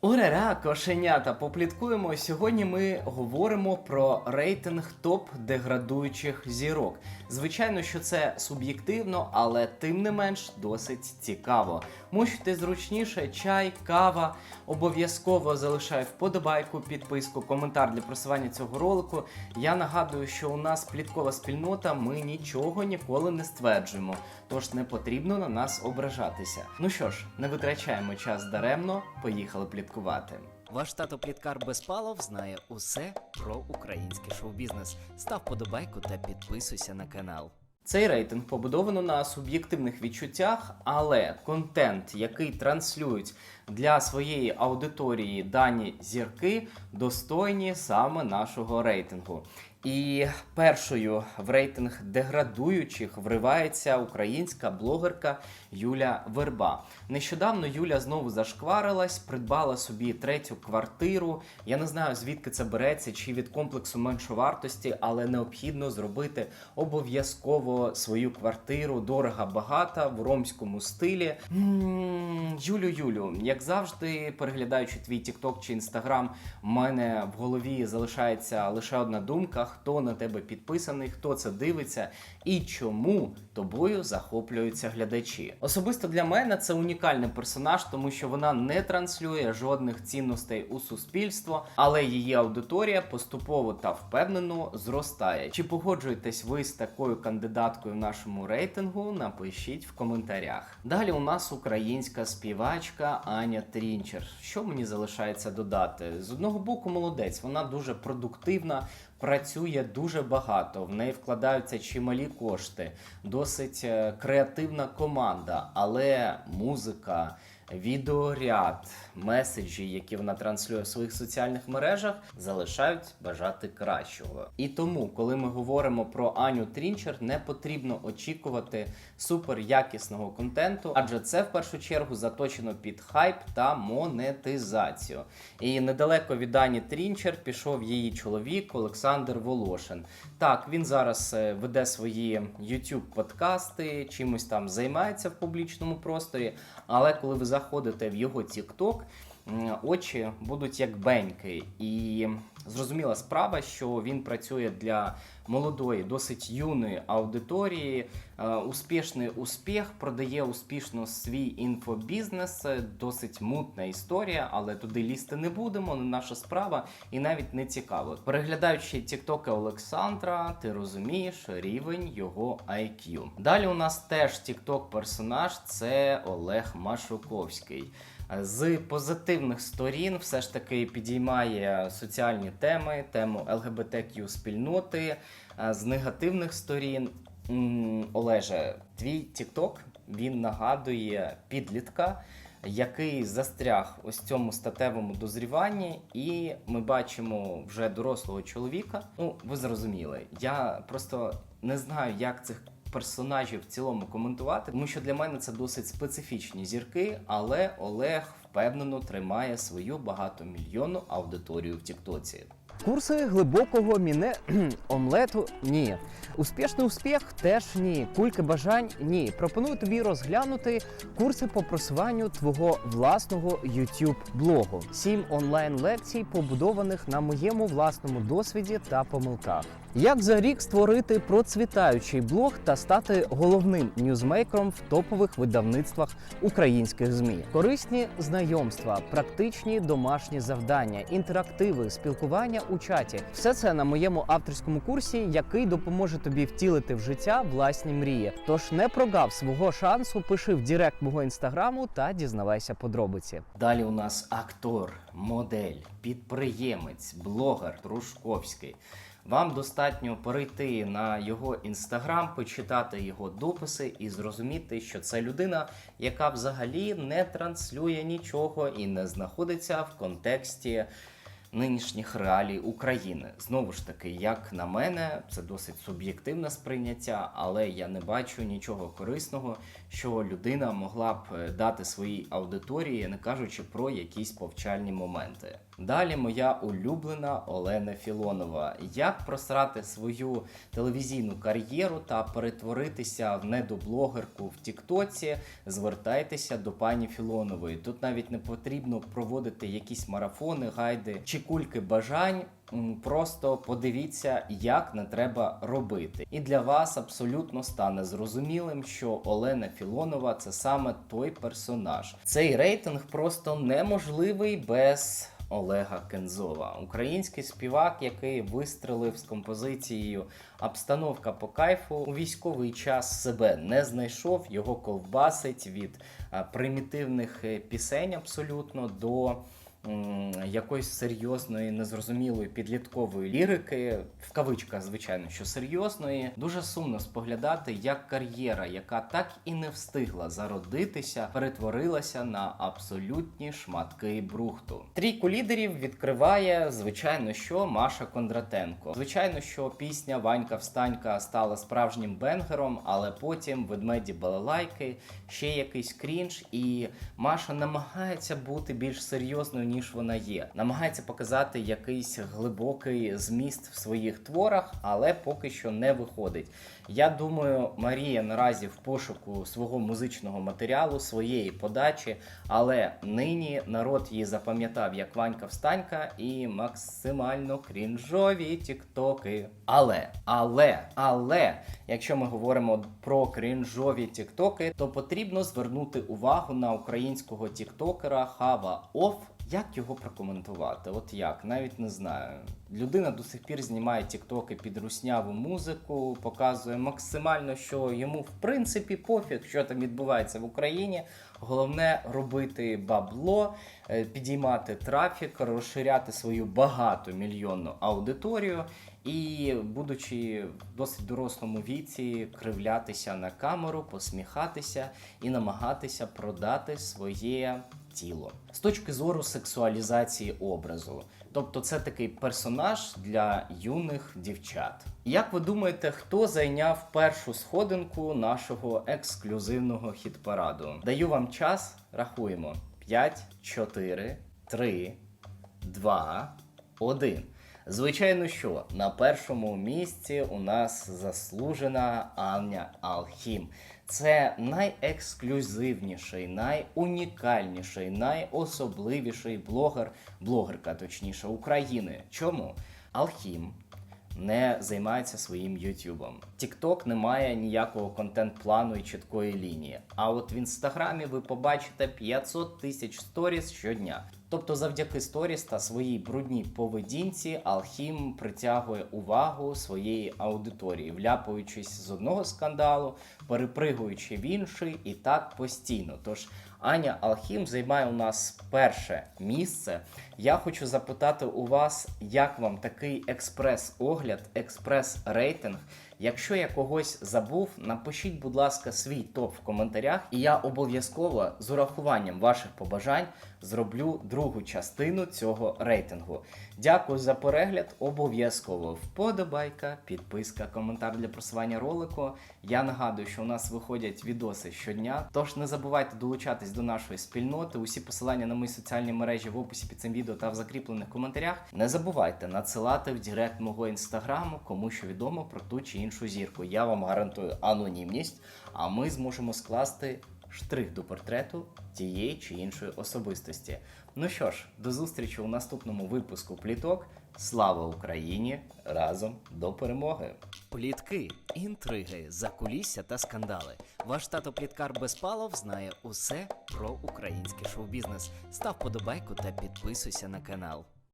Урара, кошенята, попліткуємо. Сьогодні ми говоримо про рейтинг топ деградуючих зірок. Звичайно, що це суб'єктивно, але тим не менш досить цікаво. Мучте зручніше, чай, кава. Обов'язково залишай вподобайку, підписку, коментар для просування цього ролику. Я нагадую, що у нас пліткова спільнота, ми нічого ніколи не стверджуємо, тож не потрібно на нас ображатися. Ну що ж, не витрачаємо час даремно, поїхали пліткувати. Ваш тато Пліткар Безпалов знає усе про український шоу-бізнес. Став подобайку та підписуйся на канал. Цей рейтинг побудовано на суб'єктивних відчуттях, але контент, який транслюють для своєї аудиторії дані зірки, достойні саме нашого рейтингу. І першою в рейтинг деградуючих вривається українська блогерка Юля Верба. Нещодавно Юля знову зашкварилась, придбала собі третю квартиру. Я не знаю звідки це береться, чи від комплексу меншовартості, але необхідно зробити обов'язково свою квартиру дорого багата в ромському стилі. Юлю, Юлю, як завжди, переглядаючи твій TikTok чи Instagram, в мене в голові залишається лише одна думка: хто на тебе підписаний, хто це дивиться і чому тобою захоплюються глядачі. Особисто для мене це унікальний персонаж, тому що вона не транслює жодних цінностей у суспільство, але її аудиторія поступово та впевнено зростає. Чи погоджуєтесь ви з такою кандидаткою в нашому рейтингу? Напишіть в коментарях. Далі у нас українська співачка Аня Трінчер. Що мені залишається додати? З одного боку, молодець, вона дуже продуктивна. Працює дуже багато, в неї вкладаються чималі кошти, досить е, креативна команда, але музика, відеоряд, меседжі, які вона транслює в своїх соціальних мережах, залишають бажати кращого. І тому, коли ми говоримо про Аню Трінчер, не потрібно очікувати супер якісного контенту, адже це в першу чергу заточено під хайп та монетизацію. І недалеко від Ані Трінчер пішов її чоловік Олександр Волошин. Так, він зараз е, веде свої YouTube подкасти, чимось там займається в публічному просторі. Але коли ви заходите в його TikTok, очі будуть як беньки. І зрозуміла справа, що він працює для молодої, досить юної аудиторії. Е, Успішний успіх продає успішно свій інфобізнес. Досить мутна історія, але туди лізти не будемо. Не наша справа і навіть не цікаво. Переглядаючи тіктоки Олександра, ти розумієш рівень його IQ. Далі у нас теж тікток персонаж це Олег Машуковський. З позитивних сторін все ж таки підіймає соціальні теми, тему ЛГБТQ спільноти. З негативних сторін Олеже, твій TikTok, він нагадує підлітка, який застряг ось цьому статевому дозріванні, і ми бачимо вже дорослого чоловіка. Ну, ви зрозуміли. Я просто не знаю, як цих персонажів в цілому коментувати, тому що для мене це досить специфічні зірки, але Олег впевнено тримає свою багатомільйонну аудиторію в Тіктоці. Курси глибокого міне омлету ні. Успішний успіх теж ні. Кульки бажань ні. Пропоную тобі розглянути курси по просуванню твого власного youtube блогу. Сім онлайн лекцій, побудованих на моєму власному досвіді та помилках. Як за рік створити процвітаючий блог та стати головним ньюзмейкером в топових видавництвах українських змі? Корисні знайомства, практичні домашні завдання, інтерактиви, спілкування у чаті все це на моєму авторському курсі, який допоможе тобі втілити в життя власні мрії. Тож не прогав свого шансу, пиши в директ мого інстаграму та дізнавайся подробиці. Далі у нас актор, модель, підприємець, блогер Трушковський. Вам достатньо перейти на його інстаграм, почитати його дописи і зрозуміти, що це людина, яка взагалі не транслює нічого і не знаходиться в контексті нинішніх реалій України. Знову ж таки, як на мене, це досить суб'єктивне сприйняття, але я не бачу нічого корисного, що людина могла б е, дати своїй аудиторії, не кажучи про якісь повчальні моменти. Далі моя улюблена Олена Філонова. Як просрати свою телевізійну кар'єру та перетворитися в недоблогерку в Тіктоці? Звертайтеся до пані Філонової. Тут навіть не потрібно проводити якісь марафони, гайди чи кульки бажань. Просто подивіться, як не треба робити. І для вас абсолютно стане зрозумілим, що Олена Філонова це саме той персонаж. Цей рейтинг просто неможливий без. Олега Кензова, український співак, який вистрелив з композицією Обстановка по кайфу у військовий час себе не знайшов. Його ковбасить від примітивних е, пісень абсолютно до якоїсь серйозної, незрозумілої підліткової лірики, в кавичках, звичайно, що серйозної. Дуже сумно споглядати, як кар'єра, яка так і не встигла зародитися, перетворилася на абсолютні шматки брухту. Трійку лідерів відкриває, звичайно, що Маша Кондратенко. Звичайно, що пісня Ванька Встанька стала справжнім бенгером, але потім ведмеді балалайки, ще якийсь крінж, і Маша намагається бути більш серйозною, ніж вона є. Намагається показати якийсь глибокий зміст в своїх творах, але поки що не виходить. Я думаю, Марія наразі в пошуку свого музичного матеріалу, своєї подачі, але нині народ її запам'ятав як Ванька Встанька і максимально крінжові тіктоки. Але, але, але, якщо ми говоримо про крінжові тіктоки, то потрібно звернути увагу на українського тіктокера Хава Оф. Як його прокоментувати? От як? Навіть не знаю. Людина до сих пір знімає тіктоки під русняву музику, показує максимально, що йому в принципі пофіг, що там відбувається в Україні. Головне робити бабло, е, підіймати трафік, розширяти свою багатомільйонну аудиторію і, будучи в досить дорослому віці, кривлятися на камеру, посміхатися і намагатися продати своє тіло з точки зору сексуалізації образу. Тобто, це такий персонаж для юних дівчат. Як ви думаєте, хто зайняв першу сходинку нашого ексклюзивного хіт-параду? Даю вам час, рахуємо: 5, 4, 3, 2, 1. Звичайно, що на першому місці у нас заслужена Аня Алхім. Це найексклюзивніший, найунікальніший, найособливіший блогер, блогерка, точніше, України. Чому? Алхім не займається своїм Ютубом. TikTok не має ніякого контент-плану і чіткої лінії. А от в інстаграмі ви побачите 500 тисяч сторіс щодня. Тобто, завдяки сторіс та своїй брудній поведінці, Алхім притягує увагу своєї аудиторії, вляпуючись з одного скандалу, перепригуючи в інший, і так постійно. Тож Аня Алхім займає у нас перше місце. Я хочу запитати у вас, як вам такий експрес-огляд, експрес-рейтинг. Якщо я когось забув, напишіть, будь ласка, свій топ в коментарях, і я обов'язково з урахуванням ваших побажань зроблю другу частину цього рейтингу. Дякую за перегляд. Обов'язково вподобайка, підписка, коментар для просування ролику. Я нагадую, що у нас виходять відоси щодня. Тож не забувайте долучатись до нашої спільноти. Усі посилання на мої соціальні мережі в описі під цим відео та в закріплених коментарях. Не забувайте надсилати в директ мого інстаграму, кому що відомо про ту чи іншу зірку. Я вам гарантую анонімність, а ми зможемо скласти штрих до портрету тієї чи іншої особистості. Ну що ж, до зустрічі у наступному випуску пліток. Слава Україні! Разом до перемоги! Плітки, інтриги, закулісся та скандали. Ваш тато Пліткар Безпалов знає усе про український шоу-бізнес. Став подобайку та підписуйся на канал.